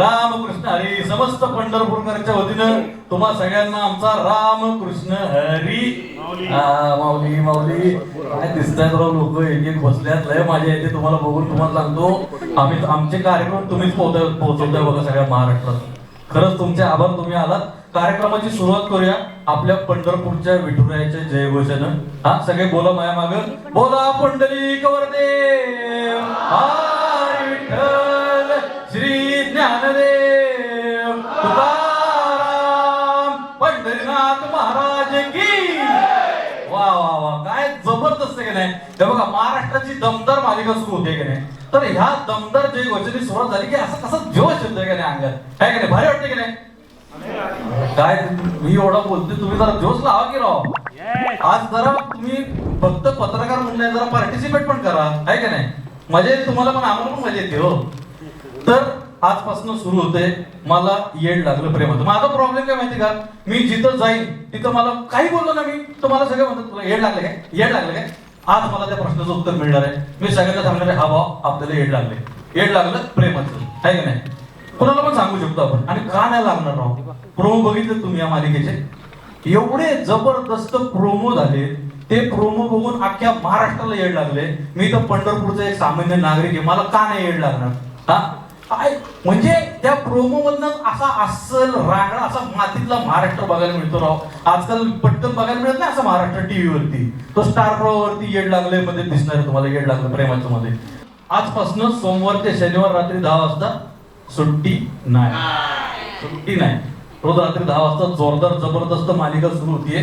रामकृष्ण हरी समस्त पंढरपूरकरांच्या वतीनं तुम्हा सगळ्यांना आमचा रामकृष्ण हरी. माऊली माऊली. काय दिसतायत राव लोक? एक एक बसल्यात. लय माझ्या येते. तुम्हाला बघून तुम्हाला सांगतो आम्ही आमचे कार्यक्रम तुम्हीच पोहोचव पोहोचवताय बघा सगळ्या महाराष्ट्रात. खरंच तुमचे आभार तुम्ही आलात. कार्यक्रमाची सुरुवात करूया आपल्या पंढरपूरच्या विठुरायाच्या जयघोषानं. हा सगळे बोला माया माग बोला पंढरी कवरदेव हरी ज्ञानदेव तुकाराम पंढरीनाथ महाराज की. वा वा वा काय जबरदस्त की नाही बघा महाराष्ट्राची दमदार मालिका सुरू होते की नाही? तर ह्या दमदार जय घोषणी सुरुवात झाली की असं कसं जोश येतोय की नाही अंगात? आहे की नाही? भारी वाटते की नाही? काय मी एवढा बोलते तुम्ही जरा जोश लावा की राव. आज जरा तुम्ही फक्त पत्रकार म्हणले जरा पार्टिसिपेट पण करा. आहे की नाही? मजा येते तुम्हाला पण आम्हाला पण मजा येते हो. तर आजपासून सुरू होते मला येड लागलं प्रेमाचं. माझा प्रॉब्लेम काय माहिती का? मी जिथं जाईन तिथं मला काही बोललो ना मी तर मला सगळं म्हणतात तुला येड लागलं काय? येड लागलं काय? आज मला त्या प्रश्नाचं उत्तर मिळणार आहे. मी सगळ्यांना सांगणार आहे हा भाव आपल्याला येड लागले येड लागलं प्रेमाचं. आहे की नाही? कुणाला पण सांगू शकतो आपण. आणि का नाही लागणार राव? प्रोमो बघितले तुम्ही या मालिकेचे? एवढे जबरदस्त प्रोमो झाले. ते प्रोमो बघून अख्ख्या महाराष्ट्राला येड लागले. मी तर पंढरपूरचा एक सामान्य नागरिक आहे. मला का नाही येड लागणार? हा? काय म्हणजे त्या प्रोमो मधनं असा अस्सल रागडा असा मातीतला महाराष्ट्र बघायला मिळतो राव. आजकाल पटकन बघायला मिळत नाही असं महाराष्ट्र टीव्ही वरती तो स्टार प्रवाह वरती येड लागले मध्ये दिसणार आहे तुम्हाला येड लागलं प्रेमाचं मध्ये. आजपासून सोमवार ते शनिवार रात्री दहा वाजता सुट्टी नाही. सुट्टी नाही. रोज रात्री दहा वाजता जोरदार जबरदस्त मालिका सुरू होतीये.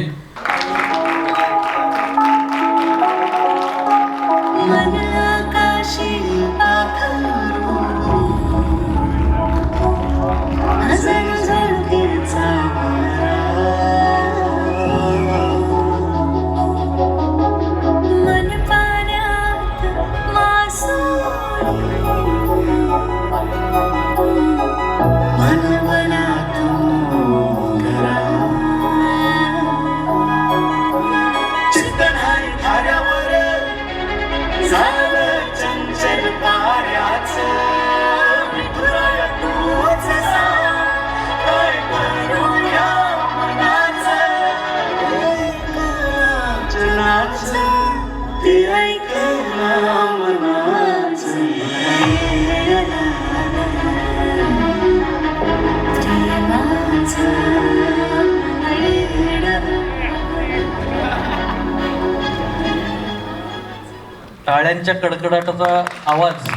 टाळ्यांच्या कडकडाटाचा आवाज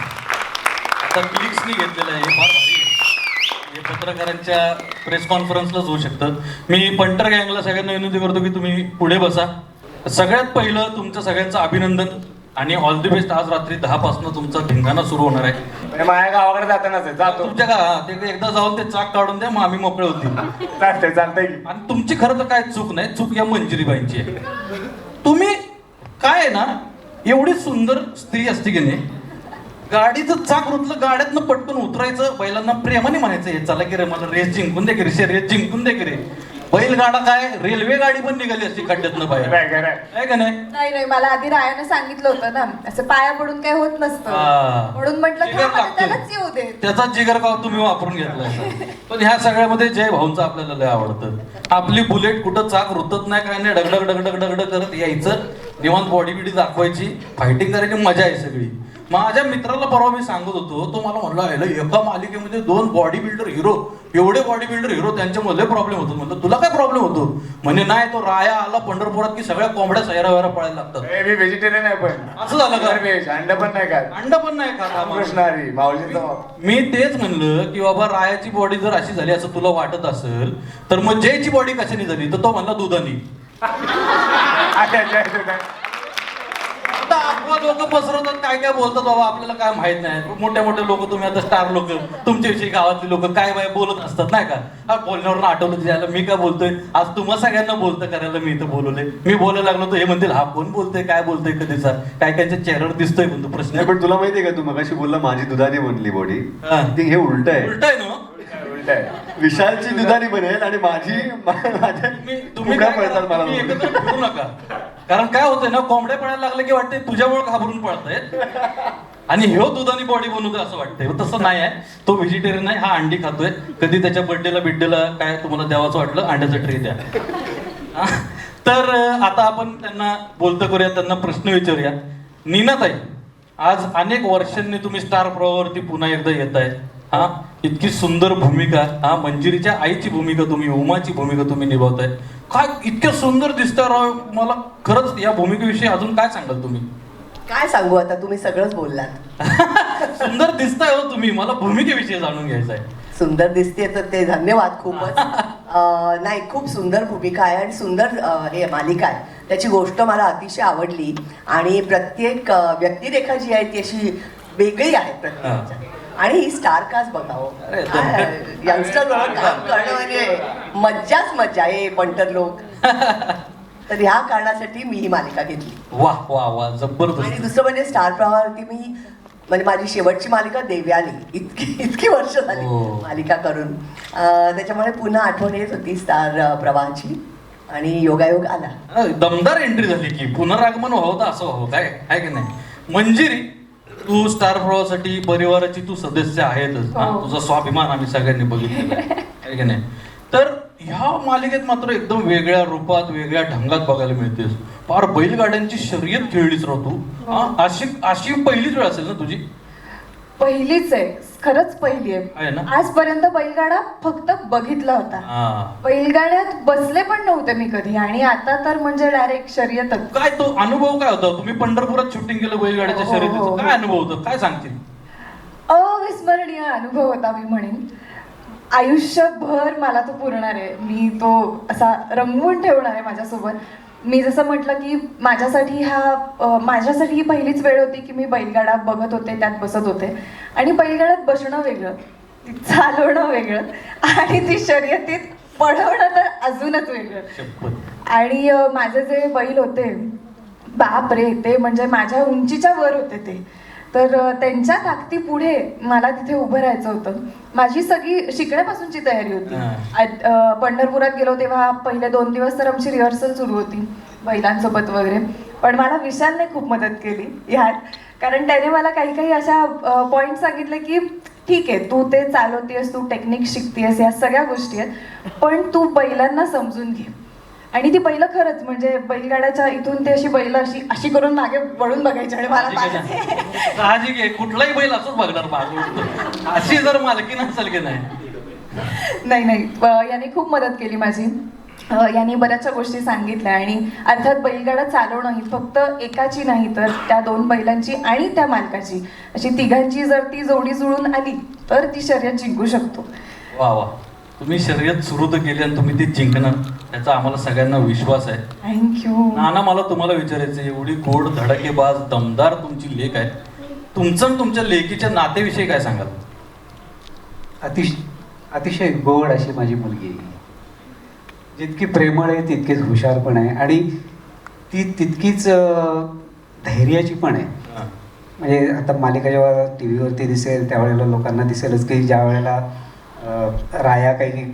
आता क्लिक्सनी घेतलेला आहे. हे फार भारी आहे. हे पत्रकारांच्या प्रेस कॉन्फरन्सलाच होऊ शकतं मी पंटर गँगला सगळ्यांना विनंती करतो की तुम्ही पुढे बसा. सगळ्यात पहिलं तुमचं सगळ्यांचं अभिनंदन आणि ऑल दी बेस्ट आज रात्री दहा पासून तुमचा धिंगाणा सुरू होणार आहे. म्हणजे माझ्या गावाकडे जातानाच आहे, जातो. तुमच्या का ते एकदा जाऊन ते चाक काढून द्या मग आम्ही मोकळे होतील. चालतंय चालतंय की. आणि तुमची खरं तर काय चूक नाही. चूक या मंजिरीबाईंची आहे. तुम्ही काय आहे ना एवढी सुंदर स्त्री असते की नाही गाडीचं चाक रुतलं गाड्यातनं पटकन उतरायचं बैलांना प्रेमाने म्हणायचं हे चला की रे मला रेस जिंकून दे की रे रेस जिंकून दे की रे. बैलगाडा काय रेल्वे गाडी पण निघाली असती खड्ड्यातनं बाहेर. काय काय आहे का नाही? नाही नाही मला आधी रायाने सांगितलं होतं ना असं पाया पडून काही होत नसतं. म्हणून म्हटलं जिगर थांब आता लागतोय. त्यालाच येऊ दे. त्याचा जिगर गाव तुम्ही वापरून घेतलाय पण ह्या सगळ्यामध्ये जय भाऊंचं आपल्याला लय आवडतं. आपली बुलेट कुठं चाक रुतत नाही काय नाही डगडग डगडग डगडग करत यायचं. निवांत बॉडी बिडी दाखवायची. फायटिंग करायची मजा आहे सगळी. माझ्या मित्राला परवा मी सांगत होतो तो मला म्हणला "याला एका मालिकेमध्ये दोन बॉडी बिल्डर हिरो एवढे बॉडी बिल्डर हिरो त्यांच्यामध्ये प्रॉब्लेम होतो. म्हणलं तुला काय प्रॉब्लेम होतो? म्हणे नाही तो राया आला पंढरपुरात की सगळ्या कोंबड्या सैरा वैरा पळायला लागतात. मी व्हेजिटेरियन आहे पण. असं झालं का? अंड पण नाही खात. अंड पण नाही खात माऊलींचा बाप. मी तेच म्हणलं की बाबा रायाची बॉडी जर अशी झाली असं तुला वाटत असेल तर मग जयची बॉडी कशाने झाली? तर तो म्हणला दुधानी. आता अफवा लोक पसरवतात काय काय बोलतात बाबा आपल्याला काय माहीत नाही. मोठे मोठे लोक तुम्ही आता स्टार लोक तुमच्याविषयी गावातली लोक काय बाय बोलत असतात नाही का? बोलण्यावर आठवलं द्यायला मी काय बोलतोय? आज तुम्हा सगळ्यांना बोलतं करायला मी इथं बोलवले मी बोलायला लागलो तर हे म्हणतील हा कोण बोलतोय काय बोलतोय कधीचा? काय कायच्या चेहऱ्यावर दिसतोय म्हणतो प्रश्न. नाही पण तुला माहितीये का तू मगाशी बोलला माझी दुधाने बनली बॉडी. ते हे उलट आहे. उलट आहे ना उलट आहे विशालची दुधाने बनेल आणि माझी माझ्या तुम्ही काय पळतात मला तुम्ही एकत्र फिरू नका. कारण काय होतंय ना कोंबड्या पळायला लागले की वाटते तुझ्यामुळे घाबरून पळतायत. आणि ह्यो दुधानी बॉडी बनवतोय असं वाटतंय. तसं नाही आहे. तो व्हेजिटेरियन आहे हा अंडी खातोय. कधी त्याच्या बर्थडेला बिड्डेला काय तुम्हाला द्यावाचं वाटलं अंड्याचं ट्रे द्या. हा? तर आता आपण त्यांना बोलतं करूया त्यांना प्रश्न विचारूया नीनाताई आज अनेक वर्षांनी तुम्ही स्टार प्रवाहावरती पुन्हा एकदा येत आहे हा इतकी सुंदर भूमिका. हा मंजिरीच्या आईची भूमिका तुम्ही उमाची भूमिका तुम्ही निभावताय. काय इतक्या सुंदर दिसतं राव मला खरंच या भूमिकेविषयी अजून काय सांगाल तुम्ही? काय सांगू आता तुम्ही सगळंच बोललात. सुंदर दिसताय हो तुम्ही मला भूमिकेविषयी जाणून घ्यायचं आहे सुंदर दिसते तर ते धन्यवाद खूपच. नाही खूप सुंदर भूमिका आहे आणि सुंदर हे मालिका आहे. त्याची गोष्ट मला अतिशय आवडली आणि प्रत्येक व्यक्तिरेखा जी आहे ती अशी वेगळी आहे प्रत्येकाच्या. आणि ही स्टार कास्ट बघावं. अरे, यंगस्टर काम करणं म्हणजे मज्जाच मज्जा आहे पंटर लोक. तर ह्या कारणासाठी मी ही मालिका घेतली. वा वा वा आणि जबरदस्त दुसरं म्हणजे स्टार प्रवाहावरती मी म्हणजे माझी शेवटची मालिका देव्यानी. इतकी इतकी वर्ष झाली हो. मालिका करून. त्याच्यामुळे पुन्हा आठवण येत होती स्टार प्रवाहाची. आणि योगायोग आला. दमदार एंट्री झाली की. पुनरागमन व्हावं तर असं व्हावं. काय आहे की नाही? मंजिरी. तू स्टार प्रवाहासाठी परिवाराची तू सदस्य आहेतच हा? हो. तुझा स्वाभिमान आम्ही सगळ्यांनी बघितलेला आहे आहे की नाही तर ह्या मालिकेत मात्र एकदम वेगळ्या रूपात वेगळ्या ढंगात बघायला मिळतेस फार बैलगाड्यांची शर्यत खेळलीच राव तू हा? अशी अशी पहिलीच वेळ असेल ना तुझी पहिलीच आहे. खरंच पहिली आहे? आजपर्यंत बैलगाडा फक्त बघितला होता. हा. बैलगाड्यात बसले पण नव्हते मी कधी. आणि आता तर म्हणजे डायरेक्ट शर्यतच काय तो अनुभव काय होता? तुम्ही पंढरपुरात शूटिंग केलं बैलगाड्याच्या हो, हो, शर्यतीचं. हो. काय अनुभव होतं? काय सांगतील अविस्मरणीय अनुभव होता मी म्हणेन. आयुष्यभर मला तो पुरणार आहे. मी तो असा रंगवून ठेवणार आहे माझ्यासोबत. मी जसं म्हटलं की माझ्यासाठी हा माझ्यासाठी ही पहिलीच वेळ होती की मी बैलगाडा बघत होते त्यात बसत होते. आणि बैलगाड्यात बसणं वेगळं ती चालवणं वेगळं आणि ती शर्यतीत पडवणं तर अजूनच वेगळं. आणि माझे जे बैल होते बाप रे ते म्हणजे माझ्या उंचीच्या वर होते ते. तर त्यांच्या ताकदी पुढे मला तिथे उभं राहायचं होतं. माझी सगळी शिकण्यापासूनची तयारी होती. पंढरपुरात गेलो तेव्हा पहिले दोन दिवस तर आमची रिहर्सल सुरू होती बैलांसोबत वगैरे. पण मला विशालने खूप मदत केली ह्यात कारण त्याने मला काही काही अशा पॉईंट सांगितले की ठीक आहे तू ते चालवतेस तू टेक्निक शिकतेस या सगळ्या गोष्टी आहेत. पण तू बैलांना समजून घे. आणि ती बैलं खरंच म्हणजे बैलगाड्याच्या इथून ते अशी बैल अशी अशी करून मागे वळून बघायची आणि मला साहजिक आहे. साहजिक कुठलाही बैल असंच बघणार मागून अशी जर मालकी नसेल की नाही. नाही नाही. अ, याने खूप मदत केली माझी. अ, यांनी बऱ्याचशा गोष्टी सांगितल्या आणि अर्थात बैलगाडा चालवणं ही फक्त एकाची नाही तर त्या दोन बैलांची आणि त्या मालकाची. अशी तिघांची जर ती जोडी जुळून आली तर ती शर्यत जिंकू शकतो. वा वा. तुम्ही शर्यत सुरू तर केली आणि तुम्ही ती जिंकणार. याचा आम्हाला सगळ्यांना विश्वास आहे. थँक्यू नाना मला तुम्हाला विचारायचं आहे, एवढी गोड धडकेबाज दमदार तुमची लेख आहे. तुमचं आणि तुमच्या लेकीच्या नातेविषयी काय सांगाल? अतिश अतिशय गोड अशी माझी मुलगी आहे. जितकी प्रेमळ आहे तितकीच हुशार पण आहे. आणि ती तितकीच धैर्याची पण आहे. हा. म्हणजे आता मालिका जेव्हा टी व्हीवरती दिसेल त्यावेळेला लोकांना दिसेलच की ज्या वेळेला राया काही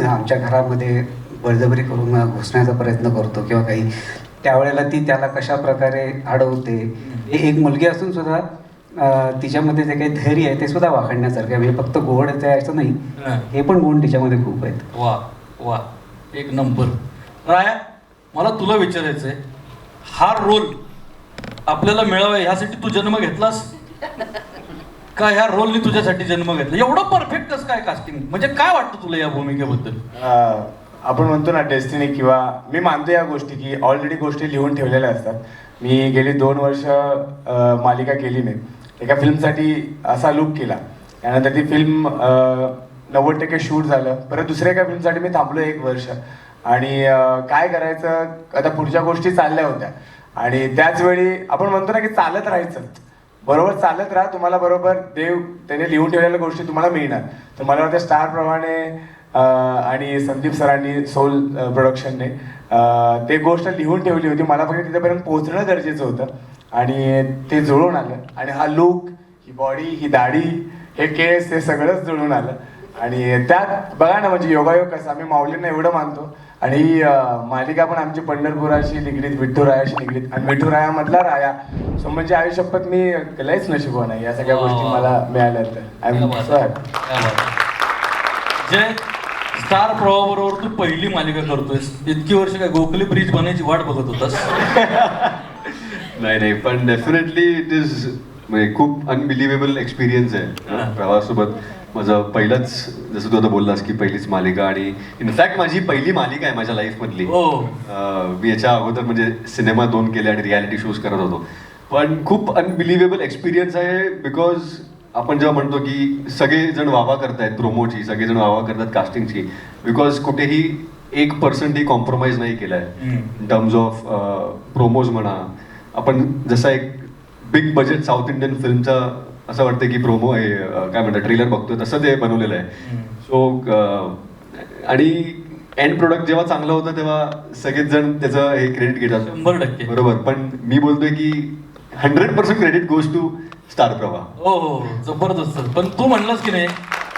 आमच्या घरामध्ये बळजबरी करून घुसण्याचा प्रयत्न करतो किंवा काही. त्यावेळेला ती त्याला कशा प्रकारे अडवते हे एक मुलगी असून सुद्धा तिच्यामध्ये जे काही धैर्य आहे ते सुद्धा वाखाणण्यासारखं आहे. म्हणजे फक्त गोड आहे त्याचं नाही हा. पण गुण तिच्यामध्ये खूप आहेत. वा वा. एक नंबर. राया मला तुला विचारायचंय हा रोल आपल्याला मिळावा ह्यासाठी तू जन्म घेतलास? का ह्या रोलनी तुझ्यासाठी जन्म घेतला? एवढं परफेक्ट कसं काय कास्टिंग म्हणजे काय वाटतं तुला या भूमिकेबद्दल? आपण म्हणतो ना डेस्टिनी किंवा मी मानतो या गोष्टी की ऑलरेडी गोष्टी लिहून ठेवलेल्या असतात. मी गेली दोन वर्ष मालिका केली नाही एका फिल्मसाठी असा लुक केला. त्यानंतर ती फिल्म नव्वद टक्के शूट झालं. परत दुसऱ्या एका फिल्मसाठी मी थांबलो एक वर्ष. आणि काय करायचं? आता पुढच्या गोष्टी चालल्या होत्या. आणि त्याच वेळी आपण म्हणतो ना की चालत राहायचं. बरोबर चालत राहा तुम्हाला बरोबर देव त्याने लिहून ठेवलेल्या गोष्टी तुम्हाला मिळणार. तर मला वाटतं स्टारप्रमाणे आणि संदीप सरांनी सोल प्रोडक्शनने ते गोष्ट लिहून ठेवली होती. मला फक्त तिथेपर्यंत पोहोचणं गरजेचं होतं. आणि ते जुळून आलं. आणि हा लुक ही बॉडी ही दाढी हे केस हे सगळंच जुळून आलं. आणि त्यात बघा ना म्हणजे योगायोग कसा आम्ही माऊलींना एवढं मानतो. आणि मालिका पण आमची पंढरपुराशी निगडीत विठ्ठुरायाशी निगडीत. आणि विठ्ठुरायामधला राया. सो म्हणजे आयुष्यपत मी लयच नशिबवान आहे या सगळ्या गोष्टी मला मिळाल्या तर आय एम सर आहे, क्या बात आहे. जे स्टार प्रवाह बरोबर तू पहिली मालिका करतोयस. इतकी वर्ष काय गोखली ब्रिज बनायची वाट बघत होतास. नाही नाही पण डेफिनेटली इट इज म्हणजे खूप अनबिलिव्हेबल एक्सपिरियन्स आहे. प्रवासोबत माझं पहिलंच जसं तू आता बोललास की पहिलीच मालिका आणि इनफॅक्ट माझी पहिली मालिका आहे माझ्या लाईफमधली हो. मी याच्या अगोदर म्हणजे सिनेमा दोन केले आणि रियालिटी शोज करत होतो पण खूप अनबिलिव्हेबल एक्सपिरियन्स आहे बिकॉज आपण जेव्हा म्हणतो की सगळेजण वावा करतायत प्रोमोची सगळेजण वावा करतात कास्टिंगची बिकॉज कुठेही एक पर्सेंटही कॉम्प्रोमाइज नाही केलाय हम्म. इन टर्म्स ऑफ प्रोमोज म्हणा आपण जसा एक बिग बजेट साऊथ इंडियन फिल्मचा असं वाटतं की प्रोमो आहे काय म्हणतात ट्रेलर बघतोय तसं ते बनवलेलं आहे. सो आणि एंड प्रोडक्ट जेव्हा चांगलं होतं तेव्हा सगळेच जण त्याचं हे क्रेडिट घेतात. शंभर टक्के. बरोबर पण मी बोलतोय की hundred percent credit goes to Star Pravah हो हो जबरदस्त पण तू म्हणलास की नाही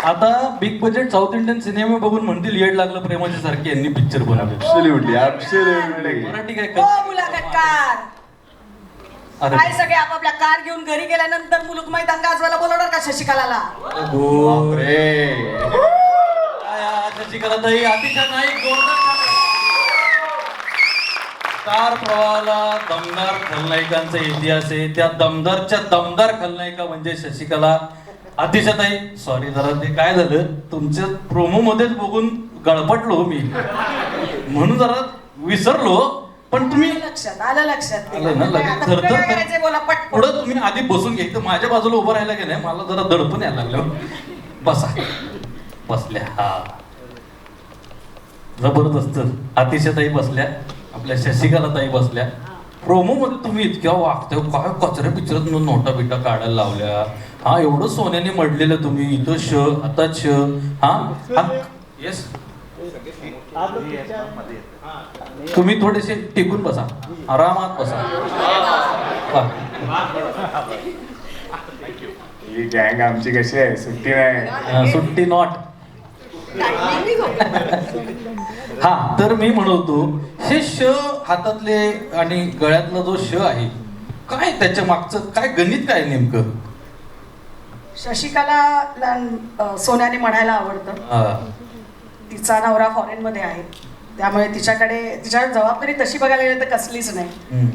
आता बिग बजेट साऊथ इंडियन सिनेमे बघून म्हणतील येड लागलं प्रेमाच्या सारखे यांनी पिक्चर बनवले. ऍब्सोल्युटली ऍब्सोल्युटली मराठी काय मुलाखतकार. काय सगळे आपापल्या कार घेऊन घरी गेल्यानंतर मुलुकमय दंगा वाजवायला बोलवणार का शशिकलाला? शशिकला ताई? अतिशय टाळ्या. स्टार प्रवाहाला दमदार खलनायिकांचा इतिहास आहे. त्या दमदारच्या दमदार खलनायिका म्हणजे शशिकला. अतिशताई सॉरी जरा ते काय झालं? तुमच्या प्रोमो मध्येच बघून गळपटलो मी. म्हणून जरा विसरलो. पण तुम्ही लक्षात आलं लक्षात. आलं ना लगेच. आता पुढे काय थरथर करायचंय बोला पटपट पुढं तुम्ही आधी बसून घ्या. इथं माझ्या बाजूला उभं राहिला की नाही मला जरा दडपण यायला लागलं. बसा. बसल्या. हा. जबरदस्त. अतिशयताई बसल्या. आपल्या शशिकला ताई बसल्या. प्रोमो मध्ये तुम्ही इतक्या वागताय. काय कचऱ्या पिचऱ्यात नोटा बिटा काढायला लावल्या? हा एवढं सोन्याने मडलेलं तुम्ही. इथं श आता श. हा येस तुम्ही थोडेसे टिकून बसा. आरामात बसा. ही. गँग आमची कशी आहे? सुट्टी नाही. सुट्टी नॉट हा तर मी म्हणतो हे श हातातले आणि गळ्यातला जो श आहे काय त्याच्या मागचं काय गणित काय नेमकं? शशिकलाला अं, सोन्याने म्हणायला आवडतं. तिचा नवरा फॉरेन मध्ये आहे. त्यामुळे तिच्याकडे तिच्या जबाबदारी तशी बघायला गेली तर कसलीच नाही.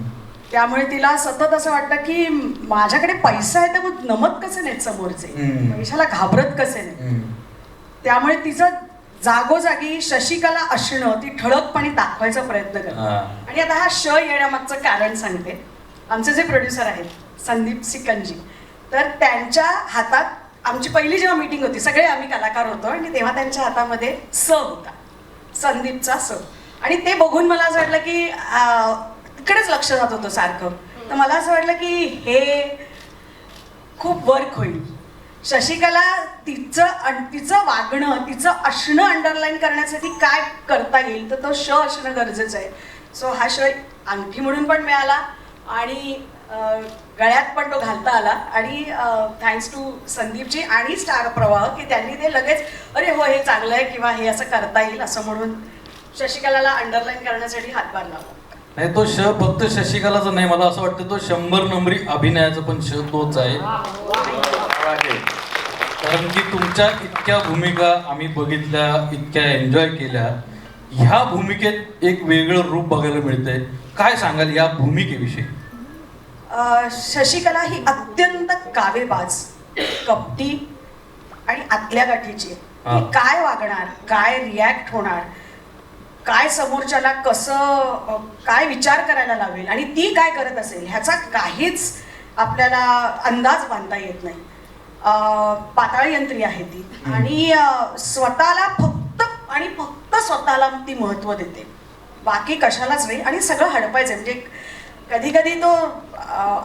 त्यामुळे तिला सतत असं वाटतं की माझ्याकडे पैसा आहे तर मग नमत कसे नाहीत समोरचे. पैशाला घाबरत कसे नाही. त्यामुळे तिचं जागोजागी शशिकला असणं ती ठळकपणे दाखवायचा प्रयत्न करते. आणि आता हा श येण्यामागचं कारण सांगते आमचे जे प्रोड्युसर आहेत संदीप सिकंजी तर त्यांच्या हातात आमची पहिली जेव्हा मीटिंग होती सगळे आम्ही कलाकार होतो आणि तेव्हा त्यांच्या हातामध्ये स होता संदीपचा स आणि ते बघून मला असं वाटलं की तिकडेच लक्ष जात होतं सारखं. तर मला असं वाटलं की हे खूप वर्क होईल. शशिकला तिचं अन- तिचं वागणं तिचं असणं अंडरलाईन करण्यासाठी काय करता येईल तर तो श असणं गरजेचं आहे. सो हा श अंगठी म्हणून पण मिळाला आणि गळ्यात पण तो घालता आला. आणि थँक्स टू संदीपजी आणि स्टार प्रवाह की त्यांनी ते लगेच अरे हो हे चांगलं आहे किंवा हे असं करता येईल असं म्हणून शशिकलाला अंडरलाईन करण्यासाठी हातभार लावला. नाही तो श फक्त शशिकलाचा नाही मला असं वाटतं तो शंभर नंबरी अभिनयाचा पण श तोच आहे. कारण की तुमच्या इतक्या भूमिका आम्ही बघितल्या इतक्या एन्जॉय केल्या. ह्या भूमिकेत एक वेगळं रूप बघायला मिळतंय. काय सांगाल या भूमिकेविषयी? शशिकला ही अत्यंत कावेबाज कपटी आणि आतल्या गाठीची. काय वागणार काय रिॲक्ट होणार काय समोरच्याला कसं काय विचार करायला लावेल आणि ती काय करत असेल ह्याचा काहीच आपल्याला अंदाज बांधता येत नाही. अ, पाताळ यंत्री आहे ती. आणि स्वतःला फक्त आणि फक्त स्वतःला ती महत्त्व देते. बाकी कशालाच नाही आणि सगळं हडपायचं. म्हणजे कधी कधी तो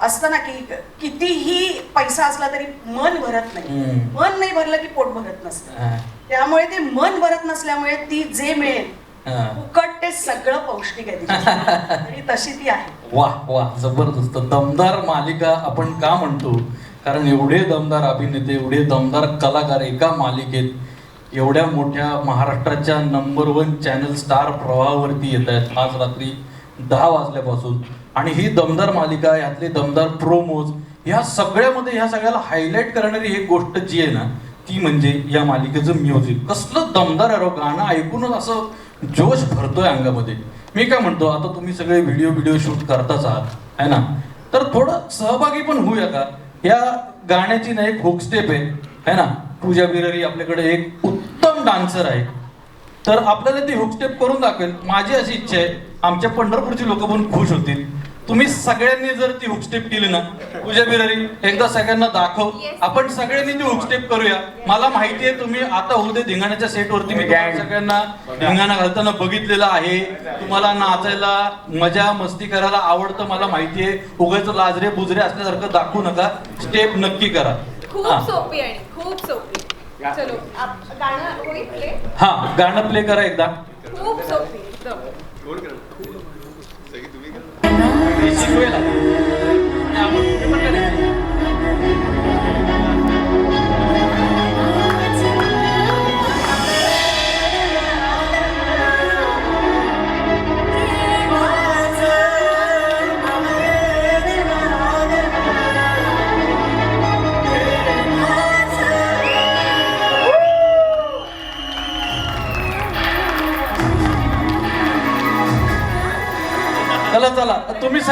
असतं ना की कितीही पैसा असला तरी मन भरत नाही. मन नाही भरलं की पोट भरत नसतं. त्यामुळे ते मन भरत नसल्यामुळे ती जे मिळेल. फुकट ते सगळं पौष्टिक आहे तशी ती आहे. वा वा जबरदस्त. दमदार मालिका आपण का म्हणतो? कारण एवढे दमदार अभिनेते एवढे दमदार कलाकार एका मालिकेत एवढ्या मोठ्या महाराष्ट्राच्या नंबर वन चॅनल स्टार प्रवाहावरती येत आहेत. आज रात्री दहा वाजल्यापासून आणि ही दमदार मालिका यातले दमदार प्रोमोज ह्या सगळ्यामध्ये ह्या सगळ्याला हायलाईट करणारी एक गोष्ट जी आहे ना ती म्हणजे या मालिकेचं म्युझिक कसलं दमदार आहे गाणं ऐकूनच असं जोश भरतोय अंगामध्ये. मी काय म्हणतो आता तुम्ही सगळे व्हिडिओ व्हिडिओ शूट करताच आहात है ना? तर थोडं सहभागी पण होऊया का? या गाण्याची ना एक हुक स्टेप आहे है ना? पूजा बिरारी आपल्याकडे एक उत्तम डान्सर आहे. तर आपल्याला ती हुक स्टेप करून दाखवेल. माझी अशी इच्छा आहे आमच्या पंढरपूरची लोक पण खुश होतील. तुम्ही सगळ्यांनी जर ती हुक स्टेप केली ना पूजा बिरारी एकदा सगळ्यांना दाखव. आपण सगळ्यांनी ती हुक स्टेप करूया. मला माहिती आहे तुम्ही आता उद्या धिंगाण्याच्या सेटवरती मी सगळ्यांना धिंगाणा घालताना बघितलेलं आहे. तुम्हाला नाचायला मजा मस्ती करायला आवडतं मला माहिती आहे. उगाच लाजरे बुजरे असल्यासारखं दाखवू नका. स्टेप नक्की करा. खूप हा. सोपी आणि खूप सोपी. चलो आप- गाणं play? हा गाणं प्ले करा एकदा. खूप सोपी. एकदम. हे शिकवेल आता.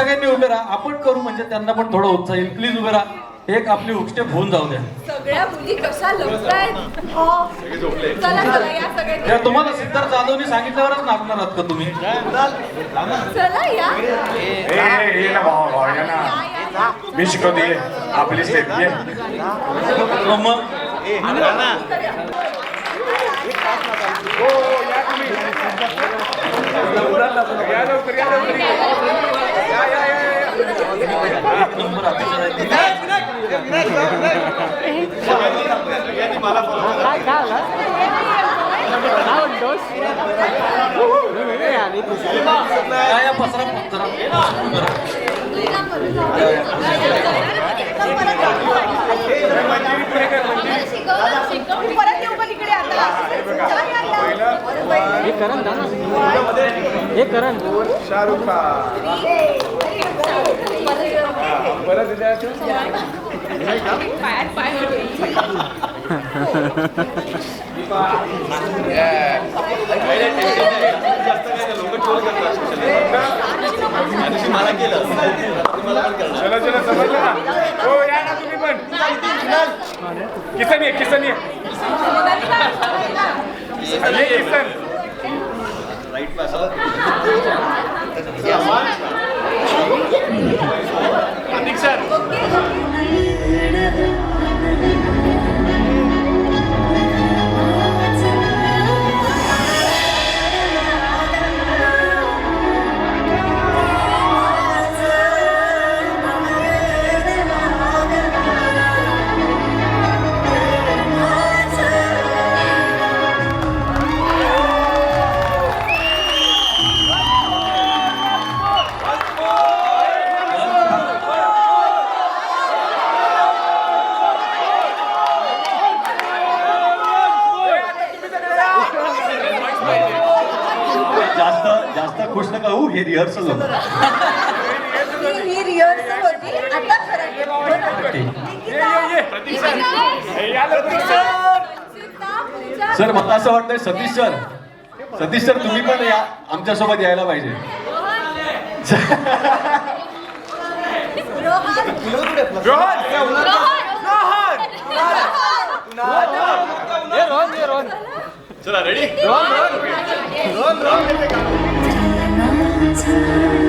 सगळ्यांनी उभे राहा. आपण करू म्हणजे त्यांना पण थोडं उत्साह येईल. प्लीज उभे राहा. एक आपली हुकस्टेप होऊन जाऊ द्या. सगळ्या मुली कशा लपतायत? हो. चला चला या सगळ्यांनी. या तुम्हाला सिद्धार्थ जाधवनी सांगितल्यावरच नाचणार आहात का तुम्ही? चला या. ए, ए, ये ना भावा भावा ये या, ना. या, या. मी शिकवते ये. आपली स्टेप ये. मग नंबर अतिशय आहे. काय या पसरा जरा उभं राहा. परत का तिकडे आता चला या, या. शाहरुख खान पायात पाय चला चला समजलं ना हो या ना तुम्ही पण किसन ये किसन ये ये किसन जास्त हे रिहर्सल होतं. सर मला असं वाटतंय सतीश सर. सतीश सर तुम्ही पण या. आमच्यासोबत यायला पाहिजे. Thank you so much thank you so 在